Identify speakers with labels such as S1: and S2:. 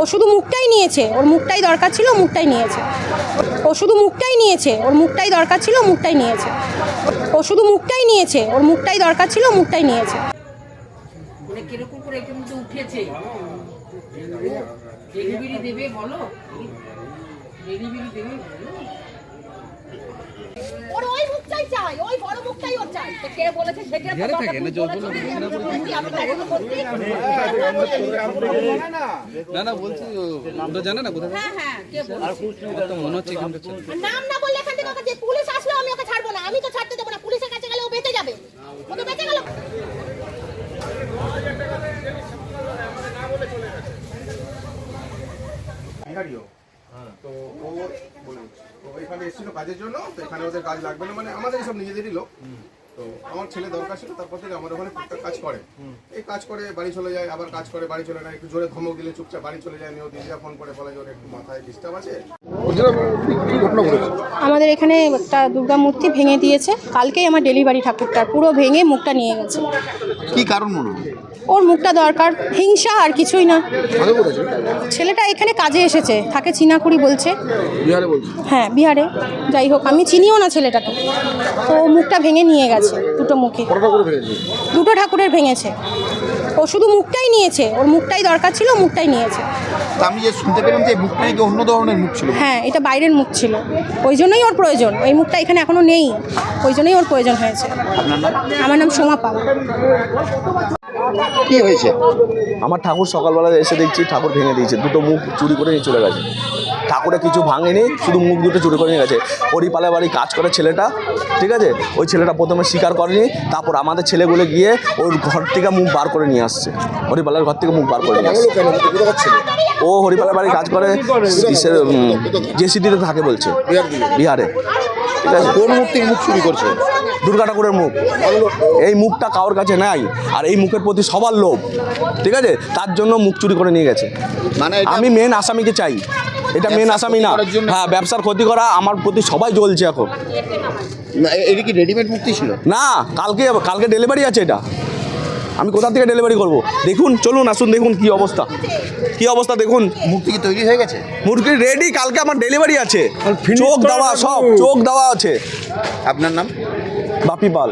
S1: ও শুধু মুখটাই নিয়েছে, ওর মুখটাই দরকার ছিল, মুখটাই নিয়েছে। ও শুধু মুখটাই নিয়েছে, ওর মুখটাই দরকার ছিল, মুখটাই নিয়েছে। ও শুধু মুখটাই নিয়েছে, ওর মুখটাই দরকার ছিল, মুখটাই নিয়েছে।
S2: মানে উঠেছে? দেবে বলো? দেবে বলো?
S1: ওর ওই মুখটাই চাই ওই বড় মুখটাই ওর চাই। তো কে বলেছে সেটা
S3: থাকে না জল বলো না। না বলছি ওটা জানে না কোথায়
S1: হ্যাঁ হ্যাঁ কে বলেছে?
S3: মনে হচ্ছে
S1: নাম না বললে এখান থেকে ওকে যে পুলিশ আসলে আমি ওকে ছাড়বো না। আমি তো ছাড়তে দেবো না পুলিশের কাছে গেলে ও বেঁচে যাবে। ও তো বেঁচে গেল।
S4: বিহারিও তো ও এখানে এসেছিল কাজের জন্য, তো এখানে ওদের কাজ লাগবে না। মানে আমাদের সব নিজেদেরই লোক। তো আমার ছেলে দরকার ছিল তারপর থেকে আমার ওখানে টুকটাক কাজ করে। এই কাজ করে বাড়ি চলে যায় আবার কাজ করে বাড়ি চলে যায় একটু জোরে ধমক দিলে চুপচাপ বাড়ি চলে যায় নিয়েও দিদিরা ফোন করে বলে ওর একটু মাথায় ডিস্টার্ব আছে।
S1: আমাদের এখানে একটা দুর্গা মূর্তি ভেঙে দিয়েছে। কালকেই আমার ডেলিভারি ঠাকুরটা পুরো ভেঙে মুখটা নিয়ে গেছে।
S5: কি কারণ মনে হয়?
S1: ওর মুখটা দরকার হিংসা আর কিছুই না। ছেলেটা এখানে কাজে এসেছে থাকে চিনাকুড়ি বলছে? হ্যাঁ বিহারে। যাই হোক আমি চিনিও না ছেলেটাকে। তো ও মুখটা ভেঙে নিয়ে গেছে। দুটো মুখে। দুটো ঠাকুরের ভেঙেছে। ও শুধু মুখটাই নিয়েছে ওর মুখটাই দরকার ছিল মুখটাই নিয়েছে।
S5: তা আমি যে শুনতে পেলাম যে মুখটা নাকি অন্য ধরনের মুখ ছিল?
S1: হ্যাঁ এটা বাইরের মুখ ছিল। ওই জন্যই ওর প্রয়োজন। এই মুখটা এখানে এখনও নেই। ওই জন্যই ওর প্রয়োজন হয়েছে।
S5: আপনার
S1: আমার নাম সোমা পাল।
S5: কি হয়েছে?
S6: আমার ঠাকুর সকালবেলা এসে দেখছি ঠাকুর ভেঙে দিয়েছে। দুটো মুখ চুরি করে নিয়ে চলে গেছে। ঠাকুরে কিছু ভাঙেনি শুধু মুখ দুটো চুরি করে নিয়ে গেছে। হরিপালের বাড়ি কাজ করে ছেলেটা ঠিক আছে? ওই ছেলেটা প্রথমে স্বীকার করেনি। তারপর আমাদের ছেলেগুলো গিয়ে ওর ঘর থেকে মুখ বার করে নিয়ে আসছে। হরিপালের ঘর থেকে মুখ বার করে নিয়ে আসছে। ও হরিপালের বাড়ি কাজ করে জেসিটিতে থাকে বলছে
S5: বিহারে।
S6: ঠিক আছে
S5: কোন মুখ থেকে মুখ চুরি করছে?
S6: দুর্গা ঠাকুরের মুখ। এই মুখটা কারোর কাছে নাই আর এই মুখের প্রতি সবার লোভ। ঠিক আছে? তার জন্য মুখ চুরি করে নিয়ে গেছে।
S5: মানে
S6: আমি মেন আসামিকে চাই। এটা মেন আসামি না। হ্যাঁ ব্যবসার ক্ষতি করা আমার প্রতি সবাই জ্বলছে এখন।
S5: এটা কি রেডিমেড মুক্তি ছিল?
S6: না কালকে কালকে ডেলিভারি আছে এটা। আমি কোথা থেকে ডেলিভারি করব? দেখুন চলুন আসুন দেখুন কি অবস্থা। কি অবস্থা দেখুন।
S5: মুরগি কি তৈরি হয়ে গেছে?
S6: মুরগি রেডি কালকে আমার ডেলিভারি আছে। চোখ দেওয়া সব চোখ দেওয়া আছে।
S5: আপনার নাম?
S6: বাপি পাল।